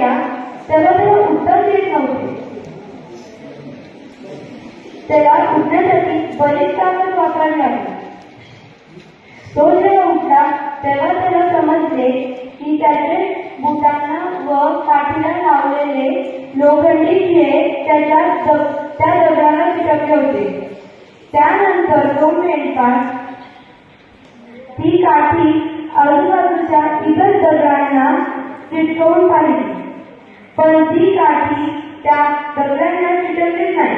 गेला तेव्हा त्याला उत्तर देत नव्हते. त्याला उठण्यासाठी बरीच ताकद वापरावी लागली तो जेव्हा उठला तेव्हा त्याला समजले की त्याचे बुटांना व काठीला लावलेले लोखंडी खेळ त्याच्या त्या दगडाला चिटकले होते. त्यानंतर तो मेंढपाळ ती काठी कोणतीही काठी त्या दगडांना चिटकलीच नाही.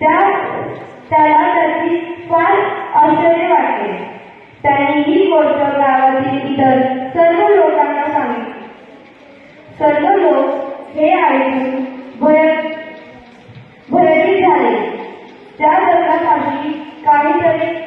त्या त्याला त्याची फार आश्चर्य वाटले. त्याने ही गोष्ट गावातील इतर सर्व लोकांना सांगितली. सर्व लोक हे ऐकून भय भयभीत झाले. त्या दगडापाशी काहीतरी